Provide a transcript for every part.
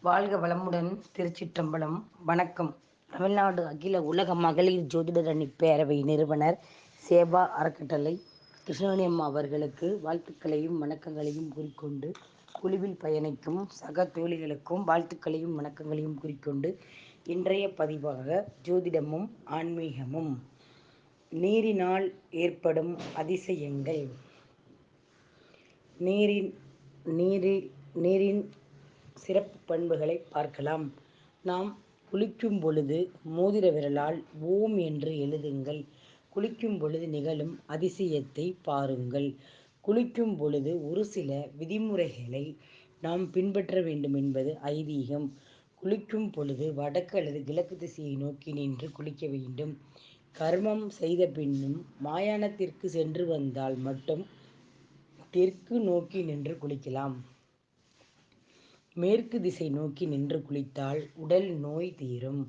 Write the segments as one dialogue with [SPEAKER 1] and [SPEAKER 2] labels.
[SPEAKER 1] வாழ்க வளமுடன் திருச்சிற்றம்பலம். வணக்கம். தமிழ்நாடு அகில உலக மகளிர் ஜோதிடர் அணி பேரவை நிறுவனர் சேவா அறக்கட்டளை. கிருஷ்ணவேணி அம்மா அவர்களுக்கு வாழ்த்துக்களையும் வணக்கங்களையும் கூறிக்கொண்டு குழுவில் பயணிக்கும் சக தோழிகளுக்கும் வாழ்த்துக்களையும் வணக்கங்களையும் கூறிக்கொண்டு இன்றைய பதிவாக ஜோதிடமும் ஆன்மீகமும். நீரினால் ஏற்படும் அதிசயங்கள். நீரின் நீரில் நீரின் சிறப்பு பண்புகளை பார்க்கலாம். நாம் குளிக்கும் பொழுது மோதிர விரலால் ஓம் என்று எழுதுங்கள். குளிக்கும் பொழுது நிகழும் அதிசயத்தை பாருங்கள். குளிக்கும் பொழுது ஒரு சில விதிமுறைகளை நாம் பின்பற்ற வேண்டும் என்பது ஐதீகம். குளிக்கும் பொழுது வடக்கு அல்லது கிழக்கு திசையை நோக்கி நின்று குளிக்க வேண்டும். கர்மம் செய்த பின்னும் மாயாணத்திற்கு சென்று வந்தால் மட்டும் தெற்கு நோக்கி நின்று குளிக்கலாம். மேற்கு திசை நோக்கி நின்று குளித்தால் உடல் நோய் தீரும்.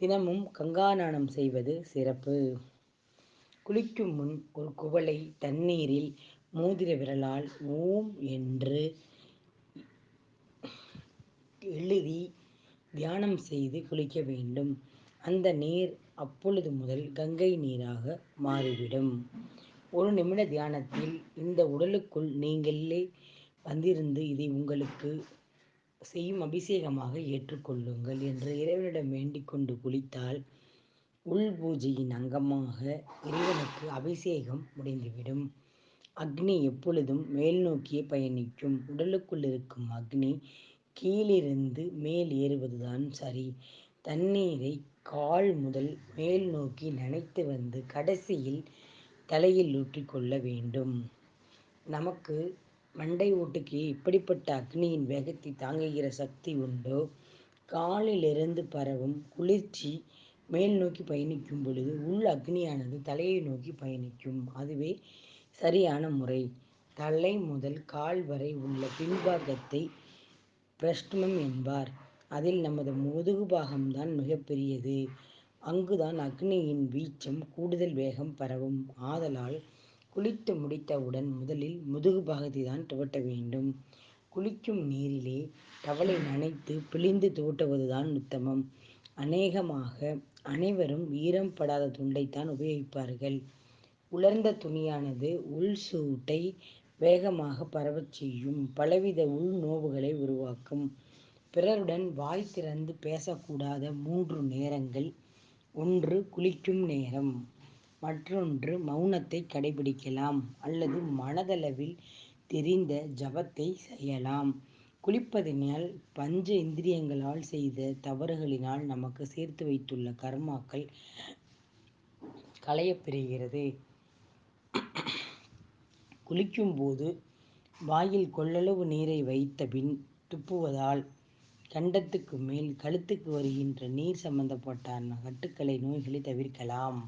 [SPEAKER 1] தினமும் கங்காநானம் செய்வது சிறப்பு. குளிக்கும் முன் ஒரு குவளை தண்ணீரில் மோதிர விரலால் ஓம் என்று எழுதி தியானம் செய்து குளிக்க வேண்டும். அந்த நீர் அப்பொழுது முதல் கங்கை நீராக மாறிவிடும். ஒரு நிமிட தியானத்தில் இந்த உடலுக்குள் நீங்களே வந்திருந்து இதை உங்களுக்கு செய்யும் அபிஷேகமாக ஏற்றுக்கொள்ளுங்கள் என்று இறைவனிடம் வேண்டிக் கொண்டு குளித்தால் உள் பூஜையின் அங்கமாக இறைவனுக்கு அபிஷேகம் முடிந்துவிடும். அக்னி எப்பொழுதும் மேல் நோக்கியே பயணிக்கும். உடலுக்குள் இருக்கும் அக்னி கீழிருந்து மேல் ஏறுவதுதான் சரி. தண்ணீரை கால் முதல் மேல் நோக்கி நனைத்து வந்து கடைசியில் தலையில் ஊற்றிக்கொள்ள வேண்டும். நமக்கு மண்டை ஓட்டுக்கு இப்படிப்பட்ட அக்னியின் வேகத்தை தாங்குகிற சக்தி உண்டோ. காலிலிருந்து பரவும் குளிர்ச்சி மேல் நோக்கி பயணிக்கும் பொழுது உள் அக்னியானது தலையை நோக்கி பயணிக்கும். அதுவே சரியான முறை. தலை முதல் கால் வரை உள்ள பின்பாகத்தை பிரஷ்டமம் என்பார். அதில் நமது முதுகு பாகம்தான் மிகப்பெரியது. அங்குதான் அக்னியின் வீச்சம் கூடுதல் வேகம் பரவும். ஆதலால் குளித்து முடித்தவுடன் முதலில் முதுகு பகுதி தான் துவட்ட வேண்டும். குளிக்கும் நீரிலே டவலை நனைத்து பிழிந்து துவட்டுவதுதான் உத்தமம். அநேகமாக அனைவரும் ஈரம் படாத துண்டைத்தான் உபயோகிப்பார்கள். உலர்ந்த துணியானது உள் சூட்டை வேகமாக பரவச் செய்யும் பலவித உள் நோவுகளை உருவாக்கும். பிறருடன் வாய் திறந்து பேசக்கூடாத மூன்று நேரங்கள். ஒன்று குளிக்கும் நேரம். மற்றொன்று மௌனத்தை கடைபிடிக்கலாம் அல்லது மனதளவில் தெரிந்த ஜபத்தை செய்யலாம். குளிப்பதனால் பஞ்ச இந்திரியங்களால் செய்த தவறுகளினால் நமக்கு சேர்த்து வைத்துள்ள கர்மாக்கள் களையப்பெறுகிறது குளிக்கும்போது வாயில் கொள்ளளவு நீரை வைத்த பின் துப்புவதால் கண்டத்துக்கு மேல் கழுத்துக்கு வருகின்ற நீர் சம்பந்தப்பட்ட கட்டுக்களை நோய்களை தவிர்க்கலாம்.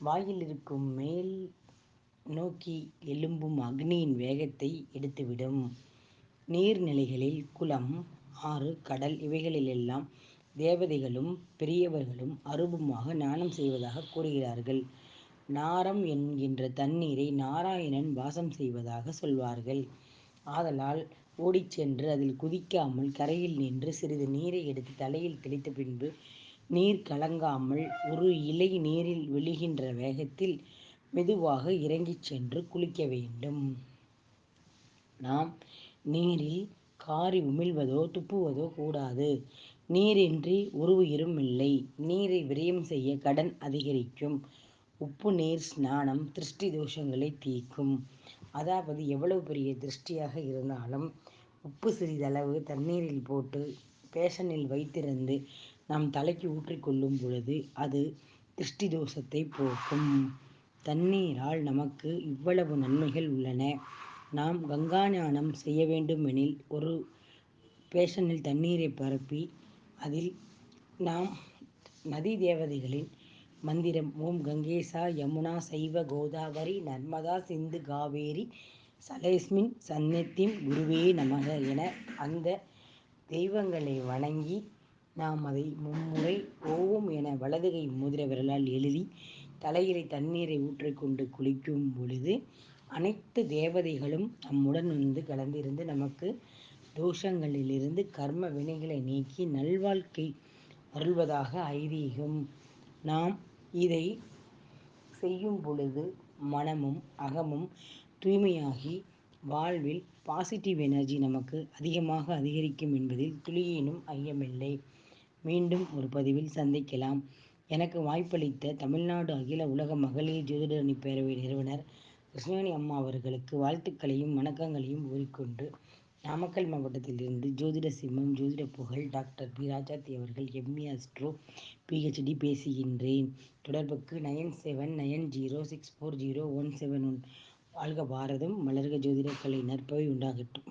[SPEAKER 1] வாயில் இருக்கும் மேல் நோக்கி எழும்பும் அக்னியின் வேகத்தை எடுத்துவிடும். நீர்நிலைகளில் குளம் ஆறு கடல் இவைகளிலெல்லாம் தேவதைகளும் பெரியவர்களும் அருபமாக நாணம் செய்வதாக கூறுகிறார்கள். நாரம் என்கின்ற தண்ணீரை நாராயணன் வாசம் செய்வதாக சொல்வார்கள். ஆதலால் ஓடிச் சென்று அதில் குதிக்காமல் கரையில் நின்று சிறிது நீரை எடுத்து தலையில் தெளித்த பின்பு நீர் கலங்காமல் ஒரு இலை நீரில் விழுகின்ற வேகத்தில் மெதுவாக இறங்கிச் சென்று குளிக்க வேண்டும். நாம் நீரில் காரி உமிழ்வதோ துப்புவதோ கூடாது. நீரின்றி ஒரு உயிரும் இல்லை நீரை விரயம் செய்ய கடன் அதிகரிக்கும். உப்பு நீர் ஸ்நானம் திருஷ்டி தோஷங்களை தீர்க்கும். அதாவது எவ்வளவு பெரிய திருஷ்டியாக இருந்தாலும் உப்பு சிறிதளவு தண்ணீரில் போட்டு பேஷனில் வைத்திருந்து நாம் தலைக்கு ஊற்றிக்கொள்ளும் பொழுது அது திருஷ்டி தோஷத்தை போக்கும். தண்ணீரால் நமக்கு இவ்வளவு நன்மைகள் உள்ளன. நாம் கங்கா ஞானம் செய்ய வேண்டுமெனில் ஒரு பேஷனில் தண்ணீரை பரப்பி அதில் நாம் நதி தேவதைகளின் மந்திரம் ஓம் கங்கேசா யமுனா சைவ கோதாவரி நர்மதா சிந்து காவேரி சலேஸ்மின் சன்னத்தின் குருவே நமக என அந்த தெய்வங்களை வணங்கி நாம் அதை மும்முறை ஓவும் என வலதுகை மோதிர விரலால் எழுதி தலையிலே தண்ணீரை ஊற்றிக்கொண்டு குளிக்கும் பொழுது அனைத்து தேவதைகளும் நம்முடன் வந்து கலந்திருந்து நமக்கு தோஷங்களிலிருந்து கர்ம வினைகளை நீக்கி நல்வாழ்க்கை அருள்வதாக ஐதீகம். நாம் இதை செய்யும் பொழுது மனமும் அகமும் தூய்மையாகி வாழ்வில் பாசிட்டிவ் எனர்ஜி நமக்கு அதிகமாக அதிகரிக்கும் என்பதில் துளியேனும் ஐயமில்லை. மீண்டும் ஒரு பதிவில் சந்திக்கலாம். எனக்கு வாய்ப்பளித்த தமிழ்நாடு அகில உலக மகளிர் ஜோதிடரணி பேரவை நிறுவனர் கிருஷ்ணவேணி அம்மா அவர்களுக்கு வாழ்த்துக்களையும் வணக்கங்களையும் கூறிக்கொண்டு நாமக்கல் மாவட்டத்திலிருந்து ஜோதிட சிம்மம் ஜோதிட புகழ் டாக்டர் பி. ராஜாத்தி அவர்கள் எம்இ அஸ்ட்ரோ பிஹெச்டி பேசுகின்றேன். தொடர்புக்கு nine seven nine zero six four zero one seven one. வாழ்க பாரதம் மலர்க ஜோதிடக்கலை நற்பவை உண்டாகட்டும்.